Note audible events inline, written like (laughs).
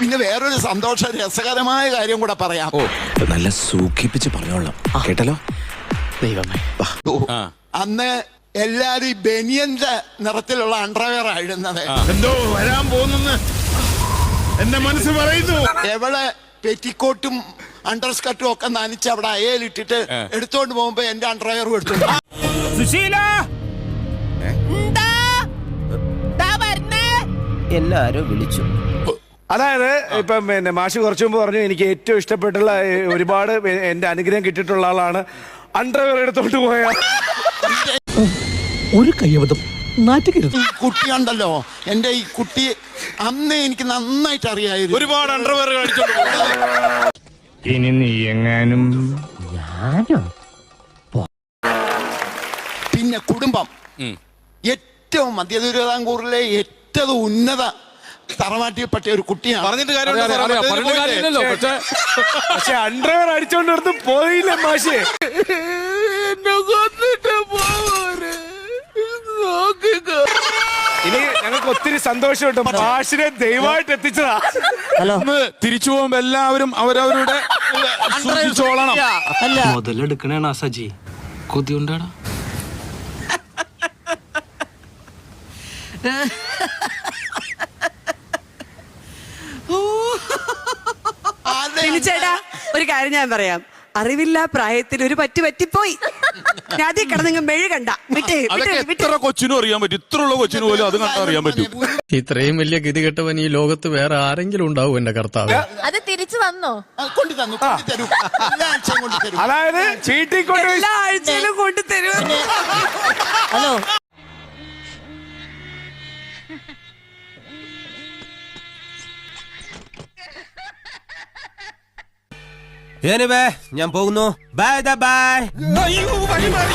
പിന്നെ വേറൊരു സന്തോഷ രസകരമായ കാര്യം കൂടെ പറയാം. ഓ നല്ല സൂക്ഷിപ്പിച്ച് പറഞ്ഞോളാം. കേട്ടല്ലോ? ദൈവമേ. അന്ന് എല്ലാരും ഈ ബനിയന്റെ നിറത്തിലുള്ള അണ്ടർവെയർ ആയിരുന്നത് എന്തോ വരാൻ പോകുന്നെന്ന് എന്റെ മനസ്സ് പറയുന്നു. എവിടെ പെറ്റിക്കോട്ടും അണ്ടർ സ്കർട്ടും ഒക്കെ നനച്ച് അവിടെ അയലിട്ടിട്ട് എടുത്തോണ്ട് പോകുമ്പോ എന്റെ അണ്ടർവെയറും എടുത്തു. എല്ലാരും വിളിച്ചു. അതായത് ഇപ്പം പിന്നെ മാഷി കുറച്ചു മുമ്പ് പറഞ്ഞു എനിക്ക് ഏറ്റവും ഇഷ്ടപ്പെട്ടുള്ള ഒരുപാട് എന്റെ അനുഗ്രഹം കിട്ടിയിട്ടുള്ള ആളാണ് അണ്ടർവെയർ എടുത്തോണ്ട് പോയ. ഒരു കയ്യബദ്ധം. ഈ കുട്ടിയുണ്ടല്ലോ എന്റെ ഈ കുട്ടി അന്ന് എനിക്ക് നന്നായിട്ട് അറിയായിരുന്നു. ഒരുപാട് അണ്ടർവെയർ ഇനി നീ എങ്ങാനും പിന്നെ കുടുംബം. ഏറ്റവും മധ്യതിരുവിതാംകൂറിലെ ഏറ്റവും ഉന്നത തറവാട്ടിൽപ്പെട്ട ഒരു കുട്ടിയാണ്. പറഞ്ഞിട്ട് കാര്യമുണ്ടോ? പക്ഷേ പക്ഷെ അണ്ടർവെയർ അടിച്ചോണ്ട് എടുത്ത് പോയില്ല മാഷ്. ഇനി ഞങ്ങൾക്ക് ഒത്തിരി സന്തോഷമുണ്ട്. മാഷിനെ ദയവായിട്ട് എത്തിച്ചതാ. ഒന്ന് തിരിച്ചു പോകുമ്പോ എല്ലാവരും അവരവരുടെ സൂക്ഷിച്ചോളണം. മുതലെടുക്കണേണ സജി. കൊതിയുണ്ടാടാ (laughs) ചേട്ടാ ഒരു കാര്യം ഞാൻ പറയാം. അറിവില്ല പ്രായത്തിൽ ഒരു പറ്റി പറ്റിപ്പോയി. ഞാതി ആദ്യം കിടന്നിങ്ങ് വിട്ടേ വിട്ടേ എത്ര കൊച്ചിനും അറിയാൻ പറ്റും. ഇത്രയുള്ള കൊച്ചിനും പോലും അത് കണ്ടാ അറിയാൻ പറ്റും. ഇത്രയും വലിയ ഗതി കെട്ടവൻ ഈ ലോകത്ത് വേറെ ആരെങ്കിലും ഉണ്ടാവും എന്റെ കർത്താവ്. അത് തിരിച്ചു വന്നോ? കൊണ്ടു തന്നു കൊണ്ടു അതായത് ചീട്ടിക്കൊണ്ട് എല്ലാ ആഴ്ചയിലും കൊണ്ടു തരും. ഹലോ. ഞാൻ പോകുന്നു ബൈ ബൈ അയ്യോ, വഴി മാറി.